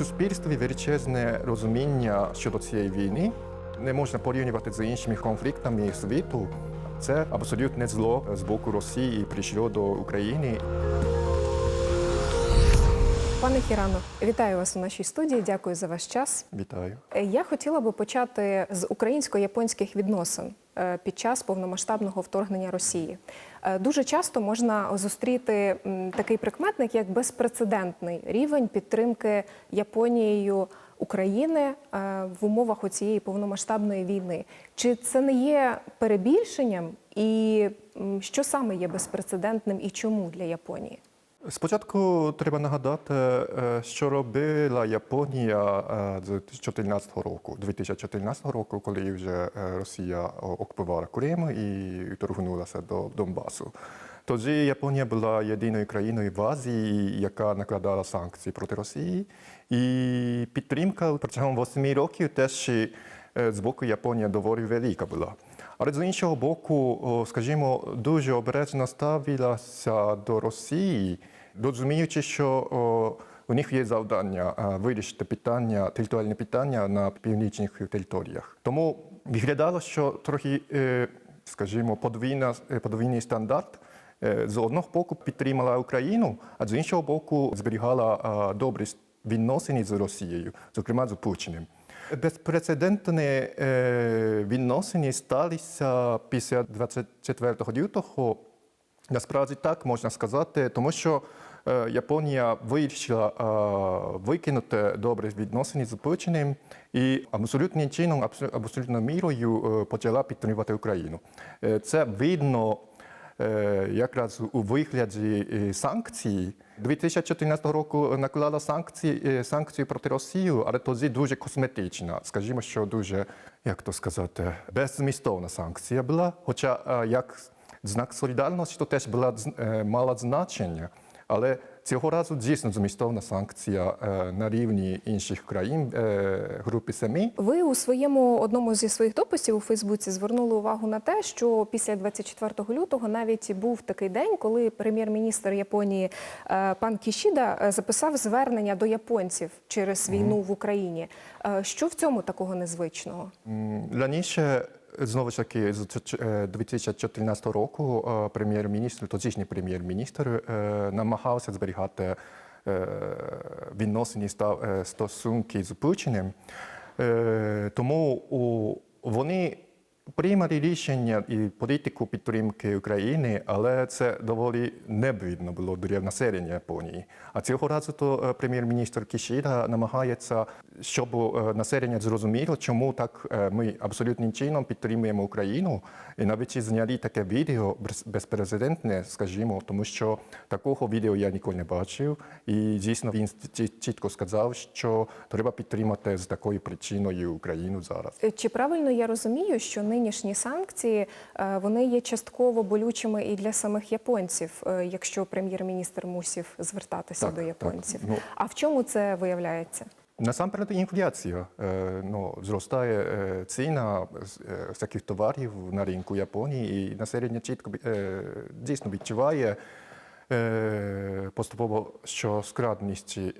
суспільстві величезне розуміння щодо цієї війни. Не можна порівнювати з іншими конфліктами світу. Це абсолютне зло з боку Росії прийшло до України. Пане Хірано, вітаю вас у нашій студії. Дякую за ваш час. Вітаю. Я хотіла би почати з українсько-японських відносин під час повномасштабного вторгнення Росії. Е, Дуже часто можна зустріти такий прикметник, як безпрецедентний рівень підтримки Японією України е, в умовах оцієї повномасштабної війни. Чи це не є перебільшенням? І що саме є безпрецедентним і чому для Японії? Спочатку треба нагадати, е, що робила Японія е, з 2014 року, 2014 року, коли вже е, Росія окупувала Крим і торгнулася до Донбасу. Тоді Японія була єдиною країною в Азії, яка накладала санкції проти Росії. І підтримка протягом 8 років теж е, з боку Японії доволі велика була. Але з іншого боку, скажімо, дуже обережно ставилася до Росії, розуміючи, що о, у них є завдання вирішити питання, територіальне питання на північних територіях. Тому виглядало, що трохи, е, скажімо, подвійна, е, подвійний стандарт. е, З одного боку підтримала Україну, а з іншого боку зберігала добрі відносини з Росією, зокрема з Путіним. Безпрецедентні відносини сталися після 24 лютого. Насправді так можна сказати, тому що е, Японія вирішила е, викинути добрі відносини з Путіним і абсолютним чином, абсо- абсолютно мірою е, почала підтримувати Україну. Це видно якраз у вигляді санкцій. 2014 року наклала санкції, санкції проти Росії, але тоді дуже косметична, скажімо, що дуже, як то сказати, беззмістовна санкція була. Хоча як знак солідарності, то теж була е, мала значення. Але цього разу дійсно змістовна санкція е, на рівні інших країн е, групи СЕМІ. Ви у своєму одному зі своїх дописів у Фейсбуці звернули увагу на те, що після 24 лютого навіть був такий день, коли прем'єр-міністр Японії пан Кішіда записав звернення до японців через війну в Україні. Що в цьому такого незвичного? Раніше, знову ж таки, з е, 2014 року е, прем'єр-міністр, тодішній прем'єр-міністр е, намагався зберігати е, відносини е, стосунки з Путіним. Е, Тому вони приймали рішення і політику підтримки України, але це доволі невидно було для населення Японії. А цього разу то е, прем'єр-міністр Кішіда намагається, щоб е, населення зрозуміло, чому так е, ми абсолютним чином підтримуємо Україну. І навіть зняли таке відео без- безпрецедентне, скажімо, тому що такого відео я ніколи не бачив. І дійсно він чіт- чітко сказав, що треба підтримати з такою причиною Україну зараз. Чи правильно я розумію, що нинішні санкції е, вони є частково болючими і для самих японців, е, якщо прем'єр-міністр мусів звертатися Так, до так. японців? Ну, А в чому це виявляється? Насамперед інфляція. Е, ну, зростає ціна всяких товарів на ринку Японії, і населення чітко дійсно відчуває поступово, що складність е,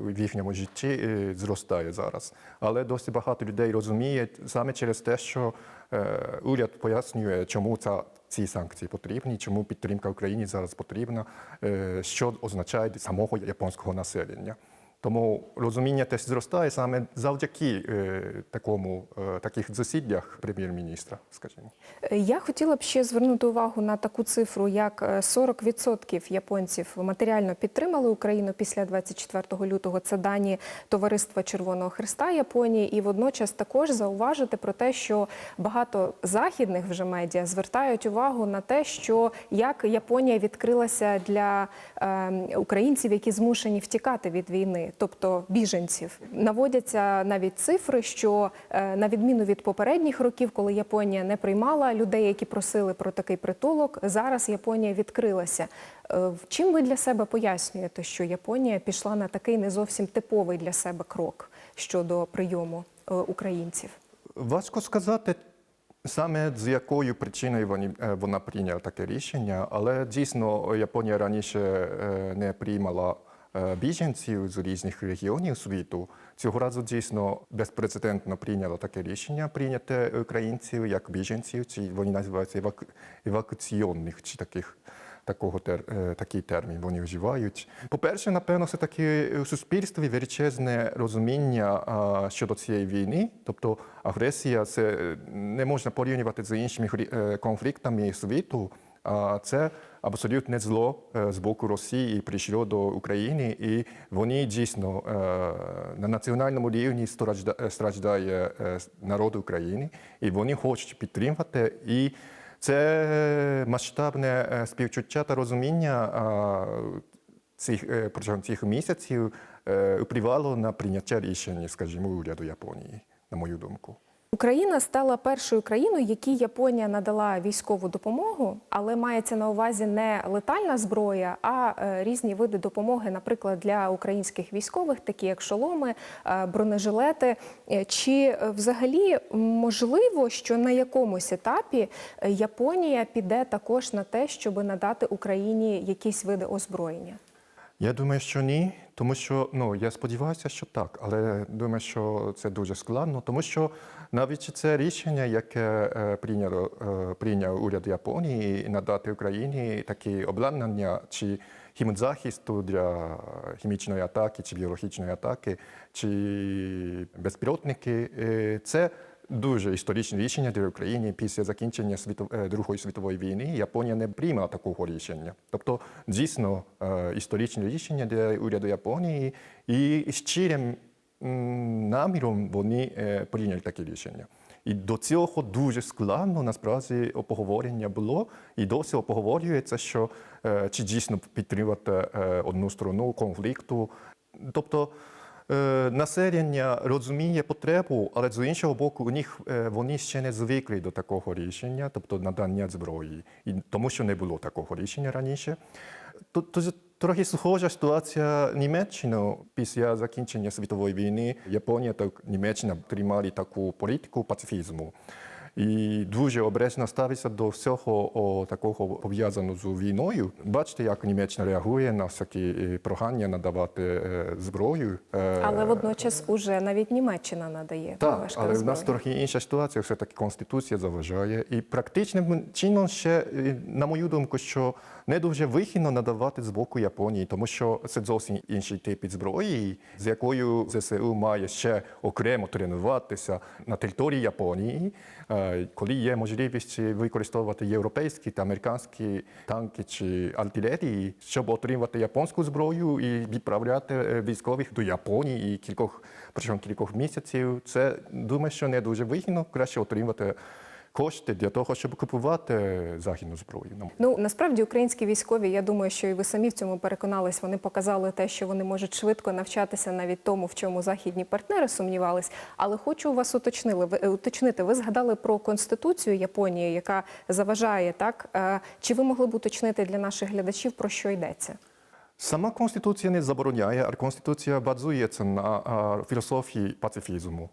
в їхньому житті е, зростає зараз. Але досить багато людей розуміє саме через те, що е, уряд пояснює, чому ця ці санкції потрібні, чому підтримка Україні зараз потрібна, е, що означає самого японського населення. Тому розуміння теж зростає саме завдяки е, такому е, таких засіддях прем'єр-міністра, скажімо. Е, Я хотіла б ще звернути увагу на таку цифру, як е, 40% японців матеріально підтримали Україну після 24 лютого. Це дані Товариства Червоного Христа Японії. І водночас також зауважити про те, що багато західних вже медіа звертають увагу на те, що як Японія відкрилася для е, українців, які змушені втікати від війни, тобто біженців. Наводяться навіть цифри, що е, на відміну від попередніх років, коли Японія не приймала людей, які просили про такий притулок, зараз Японія відкрилася. Е, Чим ви для себе пояснюєте, що Японія пішла на такий не зовсім типовий для себе крок щодо прийому е, українців? Важко сказати саме з якою причиною вони, вона прийняла таке рішення, але дійсно Японія раніше не приймала біженців з різних регіонів світу. Цього разу дійсно безпрецедентно прийняло таке рішення прийняти українців як біженців, чи вони називаються еваку... евакуаційних чи таких. Такого тер, е, такий термін вони вживають. По-перше, напевно, все таки у суспільстві величезне розуміння а, щодо цієї війни. Тобто агресія це е, не можна порівнювати з іншими е, конфліктами світу. А це абсолютне зло е, з боку Росії прийшло до України, і вони дійсно е, на національному рівні е, страждає народ України, і вони хочуть підтримати. І це масштабне співчуття та розуміння цих протягом цих місяців впливало на прийняття рішень, скажімо, уряду Японії, на мою думку. Україна стала першою країною, якій Японія надала військову допомогу, але мається на увазі не летальна зброя, а е, різні види допомоги, наприклад, для українських військових, такі як шоломи, е, бронежилети. Е, Чи взагалі можливо, що на якомусь етапі Японія піде також на те, щоб надати Україні якісь види озброєння? Я думаю, що ні, тому що ну я сподіваюся, що так, але думаю, що це дуже складно, тому що навіть це рішення, яке е, прийняло е, прийняв уряд Японії надати Україні такі обладнання чи хімзахисту для хімічної атаки чи біологічної атаки, чи безпілотники, е, це Дуже історичне рішення для України після закінчення е, Другої світової війни. Японія не приймала такого рішення. Тобто, дійсно е, історичне рішення для уряду Японії, і щирим наміром вони е, прийняли таке рішення. І до цього дуже складно насправді обговорення було, і досі обговорюється, що чи дійсно підтримувати одну сторону конфлікту. Тобто населення розуміє потребу, але з іншого боку, у них е, вони ще не звикли до такого рішення, тобто надання зброї, і тому що не було такого рішення раніше. Тут трохи схожа ситуація Німеччини після закінчення світової війни. Японія та Німеччина тримали таку політику пацифізму. І дуже обережно ставиться до всього о, такого пов'язаного з війною. Бачите, як Німеччина реагує на всякі е, прохання надавати е, зброю. Е, Але водночас уже навіть Німеччина надає так, але в нас трохи інша ситуація, все-таки Конституція заважає. І практичним чином ще, на мою думку, що не дуже вигідно надавати з боку Японії, тому що це зовсім інший тип зброї, з якою ЗСУ має ще окремо тренуватися на території Японії, коли є можливість використовувати європейські та американські танки чи артилерії, щоб отримати японську зброю і відправляти е, військових до Японії і кількох протягом кількох місяців. Це думаю, що не дуже вигідно. Краще отримати кошти для того, щоб купувати західну зброю. Ну, насправді українські військові, я думаю, що і ви самі в цьому переконались. Вони показали те, що вони можуть швидко навчатися навіть тому, в чому західні партнери сумнівались. Але хочу вас уточнили ви е, уточнити. Ви згадали про конституцію Японії, яка заважає так. Е, Чи ви могли б уточнити для наших глядачів про що йдеться? Сама конституція не забороняє, а конституція базується на філософії пацифізму,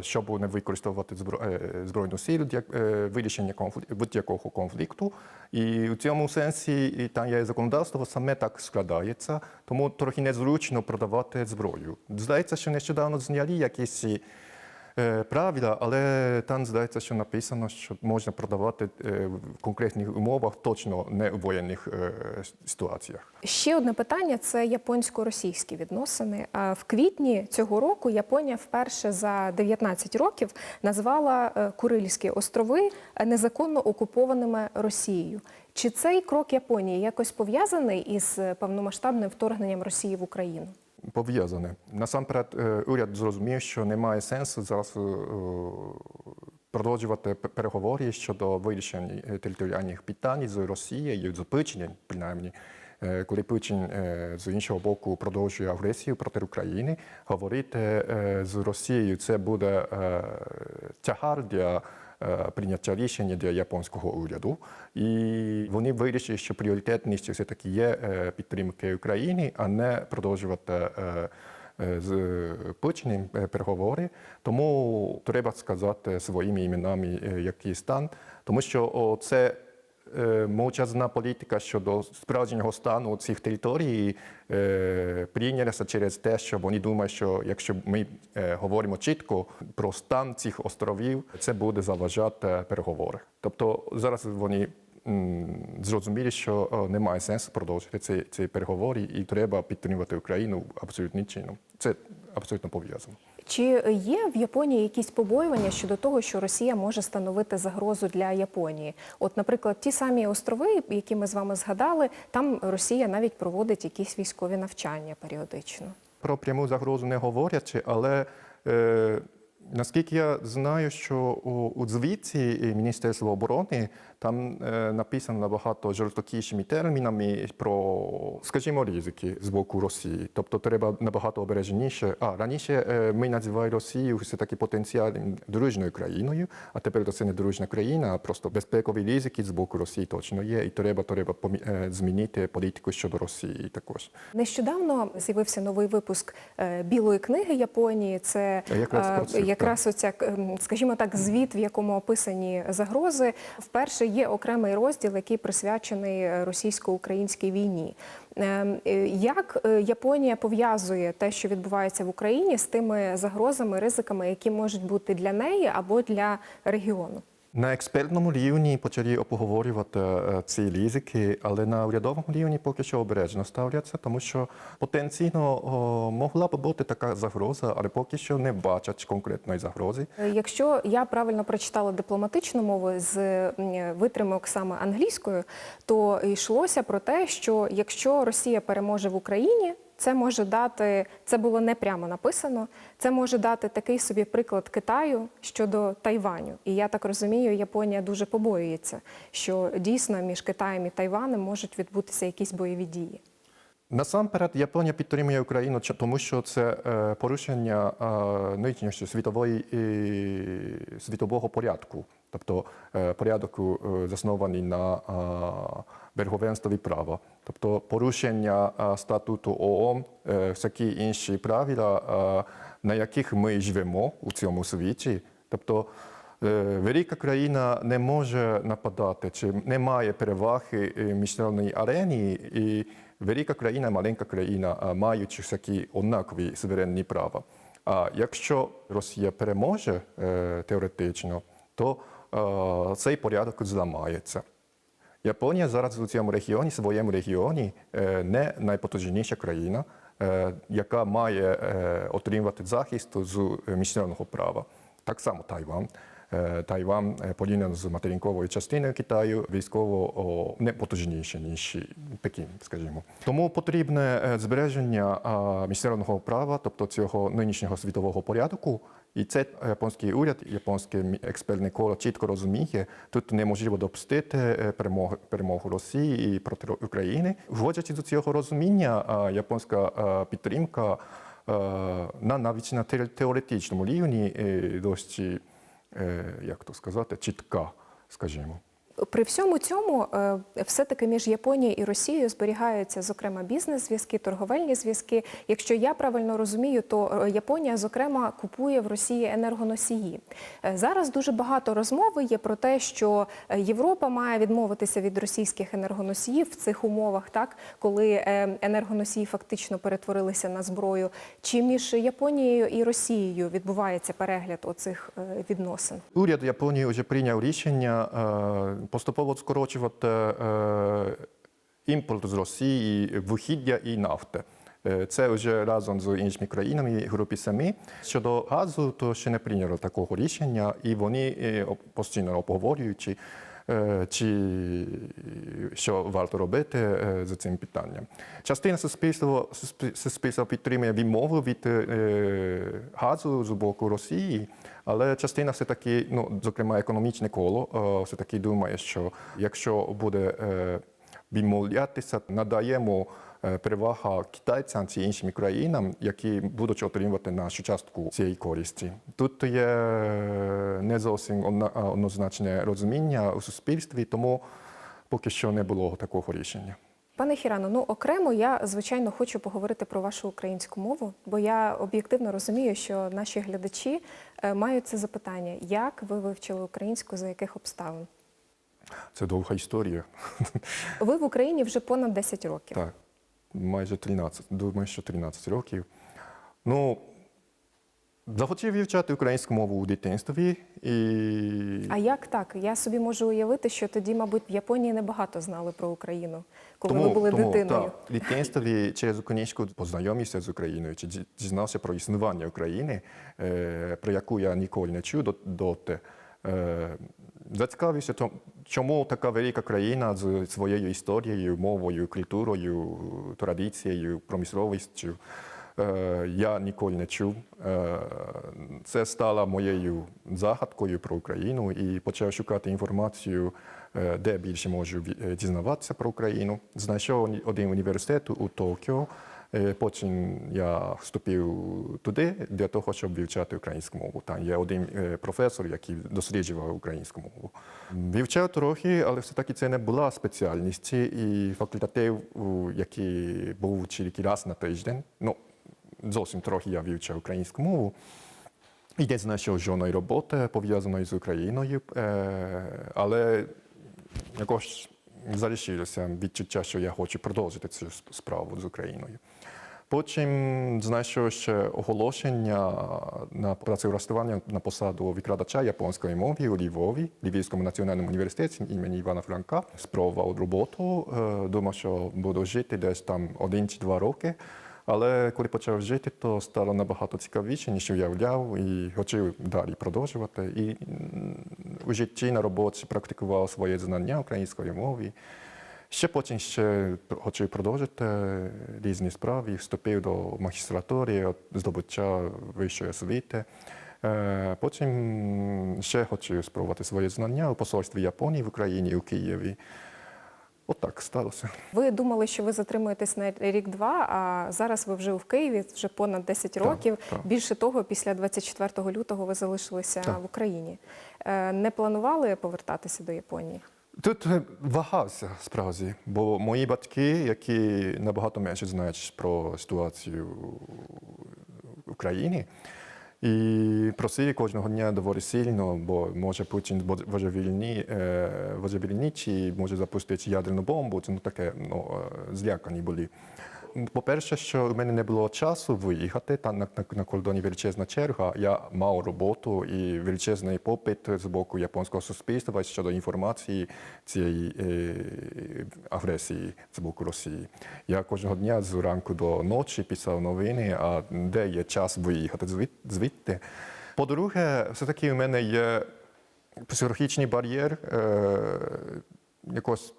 щоб не використовувати збро, збройну силу е, вирішення конфлікту, будь-якого конфлікту. І в цьому сенсі там є законодавство саме так складається, тому трохи незручно продавати зброю. Здається, що нещодавно зняли якісь правила, але там здається, що написано, що можна продавати е, в конкретних умовах, точно не у воєнних е, ситуаціях. Ще одне питання це японсько-російські відносини. В квітні цього року Японія вперше за 19 років назвала е, Курильські острови е, незаконно окупованими Росією. Чи цей крок Японії якось пов'язаний із е, повномасштабним вторгненням Росії в Україну? Пов'язане. Насамперед, е, уряд зрозумів, що немає сенсу зараз е, продовжувати переговори щодо вирішення е, територіальних питань з Росією, з Путіним, принаймні. Коли Путін з іншого боку продовжує агресію проти України, говорити з Росією це буде тягар для прийняття рішення для японського уряду. І вони вирішили, що пріоритетністю все-таки є е, підтримки України, а не продовжувати е, е, з Путіним е, переговори. Тому треба сказати своїми іменами, е, який стан, тому що це е, мовчазна політика щодо справжнього стану цих територій е, прийнялася через те, що вони думають, що якщо ми е, говоримо чітко про стан цих островів, це буде заважати переговори. Тобто зараз вони зрозуміли, що е, немає сенсу продовжити ці, ці переговори, і треба підтримувати Україну абсолютним чином. Це абсолютно пов'язано. Чи є в Японії якісь побоювання щодо того, що Росія може становити загрозу для Японії? От, наприклад, ті самі острови, які ми з вами згадали, там Росія навіть проводить якісь військові навчання періодично. Про пряму загрозу не говорячи, але е, наскільки я знаю, що у, у звіті Міністерства оборони там е, написано набагато жорстокішими термінами про, скажімо, ризики з боку Росії. Тобто треба набагато обережніше. А раніше е, ми називали Росію все таки потенціальним дружною країною, а тепер це не дружна країна, а просто безпекові ризики з боку Росії точно є. І треба, треба помі- е, змінити політику щодо Росії також. Нещодавно з'явився новий випуск е, білої книги Японії. Це Якраз е, про це, якраз оця, скажімо так, звіт, в якому описані загрози. Вперше є окремий розділ, який присвячений е, російсько-українській війні. Ем, е, Як е, Японія пов'язує те, що відбувається в Україні, з тими загрозами, ризиками, які можуть бути для неї або для регіону? На експертному рівні почали обговорювати е, ці ризики, але на урядовому рівні поки що обережно ставляться, тому що потенційно могла б бути така загроза, але поки що не бачать конкретної загрози. Е, Якщо я правильно прочитала дипломатичну мову з витримок саме англійською, то йшлося про те, що якщо Росія переможе в Україні, це може дати, це було не прямо написано, це може дати такий собі приклад Китаю щодо Тайваню. І я так розумію, Японія дуже побоюється, що дійсно між Китаєм і Тайванем можуть відбутися якісь бойові дії. Насамперед, Японія підтримує Україну, тому що це е, порушення е, нинішньої світової і світового порядку, тобто е, порядок е, заснований на верховенстві права, тобто порушення статуту ООН, е, всякі інші правила, на яких ми живемо у цьому світі. Тобто Е, Велика країна не може нападати, чи не має переваги е, в міжнародній арені, і велика країна, маленька країна, маючи всякі однакові суверенні права. А якщо Росія переможе теоретично, то цей порядок зламається. Японія зараз у цьому регіоні, своєму регіоні, не найпотужніша країна, яка має отримувати захист з міжнародного права. Так само Тайван. Тайван порівняно з материнковою частиною Китаю військово не потужніше, ніж Пекін, скажімо. Тому потрібне збереження міжнародного права, тобто цього нинішнього світового порядку. І це японський уряд, японське експертне коло чітко розуміє. Тут неможливо допустити е, перемогу, перемогу Росії і проти України. Вводячи до цього розуміння, японська підтримка на навіть на теор- теоретичному рівні е, досить, е, як то сказати, чітка, скажімо. При всьому цьому, е, все-таки між Японією і Росією зберігаються, зокрема, бізнес-зв'язки, торговельні зв'язки. Якщо я правильно розумію, то е, Японія, зокрема, купує в Росії енергоносії. Е, Зараз дуже багато розмови є про те, що Європа має відмовитися від російських енергоносіїв в цих умовах, так коли енергоносії фактично перетворилися на зброю. Чи між Японією і Росією відбувається перегляд оцих відносин? Уряд Японії вже прийняв рішення поступово скорочувати е, імпорт з Росії, вихіддя і нафти. Е, Це вже разом з іншими країнами групі самі. Щодо газу, то ще не прийняло такого рішення, і вони е, постійно обговорюють, чи, е, що варто робити за цим питанням. Частина суспільства, суспільства підтримує відмову від е, газу з боку Росії, але частина все таки, ну зокрема, економічне коло, е, все таки думає, що якщо буде е, відмовлятися, надаємо е, перевага китайцям чи іншим країнам, які будуть отримувати нашу частку цієї користі. Тут є е, не зовсім однозначне розуміння у суспільстві, тому поки що не було такого рішення. Пане Хірано, ну окремо я звичайно хочу поговорити про вашу українську мову, бо я об'єктивно розумію, що наші глядачі е, мають це запитання: як ви вивчили українську, за яких обставин? Це довга історія. Ви в Україні вже понад 10 років. Так, майже 13, думаю, що 13 років. Ну, захотів вивчати українську мову у дитинстві і А як так? Я собі можу уявити, що тоді, мабуть, в Японії небагато знали про Україну, коли ви були дитиною. Так, в дитинстві через книжку познайомився з Україною, чи ді- дізнався про існування України, е, про яку я ніколи не чув до- доти. Е, Зацікавився, чому така велика країна з своєю історією, мовою, культурою, традицією, промисловістю. Е, Я ніколи не чув. Е, Це стало моєю загадкою про Україну і почав шукати інформацію, е, де більше можу дізнаватися про Україну. Знайшов один університет у Токіо. Е, Потім я вступив туди для того, щоб вивчати українську мову. Там є один е, професор, який досліджував українську мову. Вивчав трохи, але все-таки це не була спеціальність. І факультатив, який був тільки раз на тиждень. Ну, зовсім трохи я вивчав українську мову. І десь знайшов жодної роботи пов'язаної з Україною, е, але якось залишилося відчуття, що я хочу продовжити цю справу з Україною. Потім знайшов ще оголошення на працевлаштування на посаду викладача японської мови у Львові, Львівському національному університеті імені Івана Франка. Спробував роботу, е, думав, що буду жити десь там один чи два роки. Але коли почав жити, то стало набагато цікавіше, ніж уявляв, і хотів далі продовжувати. І у житті на роботі практикував своє знання української мови. Ще потім ще хочу продовжити різні справи. Вступив до магістратури, здобуття вищої освіти. Е, Потім ще хочу спробувати своє знання у посольстві Японії в Україні, у Києві. Отак сталося. Ви думали, що ви затримуєтесь на рік-два, а зараз ви вже в Києві, вже понад 10 Так, років. так. Більше того, після 24 лютого ви залишилися Так. в Україні. Е, Не планували повертатися до Японії? Тут е, вагався справді, бо мої батьки, які набагато менше знають про ситуацію в Україні, і просили кожного дня доволі сильно, бо може Путін божевільні, е, божевільні чи може запустити ядерну бомбу. Це ну таке ну, е, злякані були. По-перше, що в мене не було часу виїхати, там на, на, на кордоні величезна черга. Я мав роботу і величезний попит з боку японського суспільства щодо інформації цієї е, агресії з боку Росії. Я кожного дня з ранку до ночі писав новини, а де є час виїхати звідти. По-друге, все-таки у мене є психологічний бар'єр, е, якось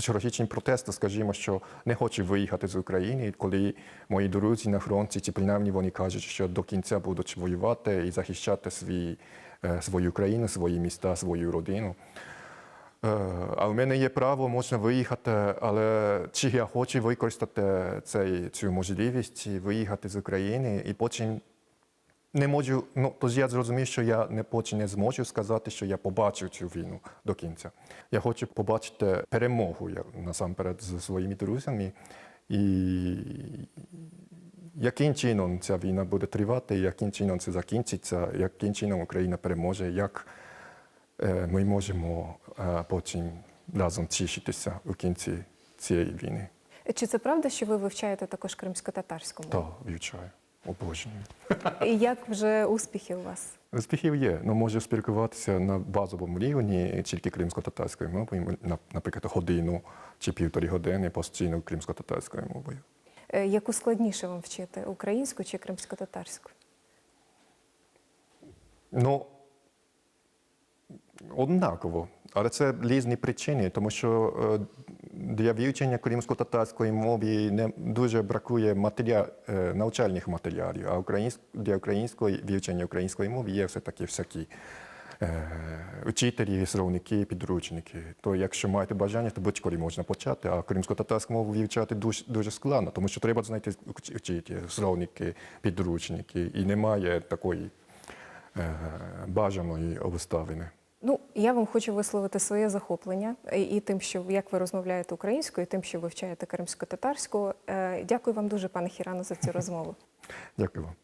психологічні протести, скажімо, що не хочу виїхати з України, коли мої друзі на фронті, чи принаймні вони кажуть, що до кінця будуть воювати і захищати свій, е, свою країну, свої міста, свою родину. Е, А в мене є право, можна виїхати, але чи я хочу використати цей, цю можливість виїхати з України і потім не можу, ну тоді я зрозумів, що я не потім не зможу сказати, що я побачив цю війну до кінця. Я хочу побачити перемогу я, насамперед з своїми друзями. І яким чином ця війна буде тривати, яким чином це закінчиться, яким чином Україна переможе, як е, ми можемо е, потім разом тішитися у кінці цієї війни. Чи це правда, що ви вивчаєте також кримсько-татарську мову? Так, вивчаю, обожнюю. І як вже успіхи у вас? Успіхів є, ну можу спілкуватися на базовому рівні тільки кримсько-татарською мовою, наприклад, годину чи півтори години постійно кримсько-татарською мовою. Е, Яку складніше вам вчити українську чи кримсько-татарську? Ну, однаково. Але це різні причини, тому що е, для вивчення кримсько-татарської мови не дуже бракує матеріал, е, навчальних матеріалів, а для української вивчення української мови є все-таки всякі е, вчителі, словники, підручники. То якщо маєте бажання, то будь-коли можна почати, а кримсько-татарську мову вивчати дуже, дуже складно, тому що треба знайти вчителі, словники, підручники, і немає такої бажаної обставини. Ну, я вам хочу висловити своє захоплення і, і тим, що як ви розмовляєте українською, і тим, що вивчаєте кримсько-татарську. Е, Дякую вам дуже, пане Хірано, за цю розмову. Дякую вам.